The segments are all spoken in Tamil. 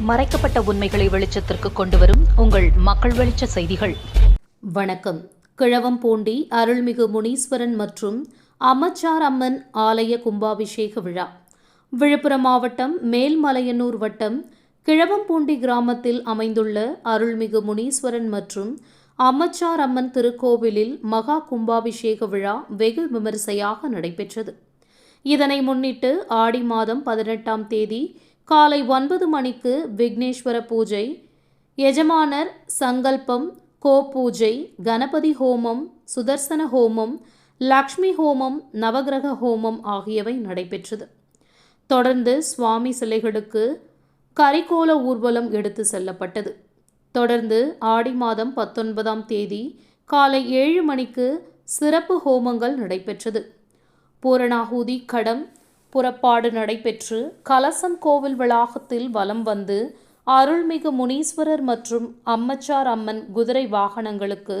மறைக்கப்பட்ட உண்மைகளை வெளிச்சத்திற்கு கொண்டுவரும் உங்கள் மக்கள் வெளிச்ச செய்திகள். வணக்கம். கிழவம்பூண்டி அருள்மிகு முனீஸ்வரன் மற்றும் அமச்சார் அம்மன் ஆலய கும்பாபிஷேக விழா. விழுப்புரம் மாவட்டம் மேல்மலையனூர் வட்டம் கிழவம்பூண்டி கிராமத்தில் அமைந்துள்ள அருள்மிகு முனீஸ்வரன் மற்றும் அம்மச்சார் அம்மன் திருக்கோவிலில் மகா கும்பாபிஷேக விழா வெகு விமரிசையாக நடைபெற்றது. இதனை முன்னிட்டு ஆடி மாதம் பதினெட்டாம் தேதி காலை ஒன்பது மணிக்கு விக்னேஸ்வர பூஜை எஜமானர் சங்கல்பம் கோ பூஜை கணபதி ஹோமம் சுதர்சன ஹோமம் லக்ஷ்மி ஹோமம் நவகிரக ஹோமம் ஆகியவை நடைபெற்றது. தொடர்ந்து சுவாமி சிலைகளுக்கு கரிகோல ஊர்வலம் எடுத்து செல்லப்பட்டது. தொடர்ந்து ஆடி மாதம் பத்தொன்பதாம் தேதி காலை ஏழு மணிக்கு சிறப்பு ஹோமங்கள் நடைபெற்றது. பூரணாகூதி கடம் புறப்பாடு நடைபெற்று கலசம் கோவில் வளாகத்தில் வலம் வந்து அருள்மிகு முனீஸ்வரர் மற்றும் அம்மச்சார் அம்மன் குதிரை வாகனங்களுக்கு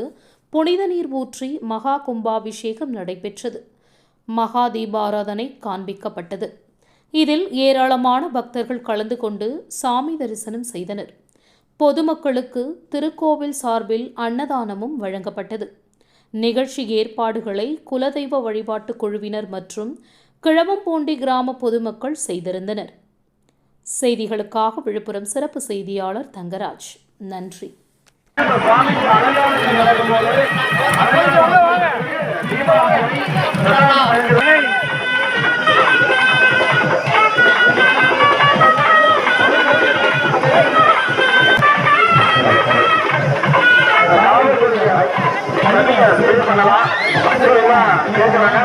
புனித நீர் ஊற்றி மகா கும்பாபிஷேகம் நடைபெற்றது. மகா தீபாராதனை காண்பிக்கப்பட்டது. இதில் ஏராளமான பக்தர்கள் கலந்து கொண்டு சாமி தரிசனம் செய்தனர். பொதுமக்களுக்கு திருக்கோவில் சார்பில் அன்னதானமும் வழங்கப்பட்டது. நிகழ்ச்சி ஏற்பாடுகளை குலதெய்வ வழிபாட்டுக் குழுவினர் மற்றும் கிழவம்பூண்டி கிராம பொதுமக்கள் செய்திருந்தனர். செய்திகளுக்காக விழுப்புரம் சிறப்பு செய்தியாளர் தங்கராஜ். நன்றி. பண்ணலாம் கேட்கறாங்க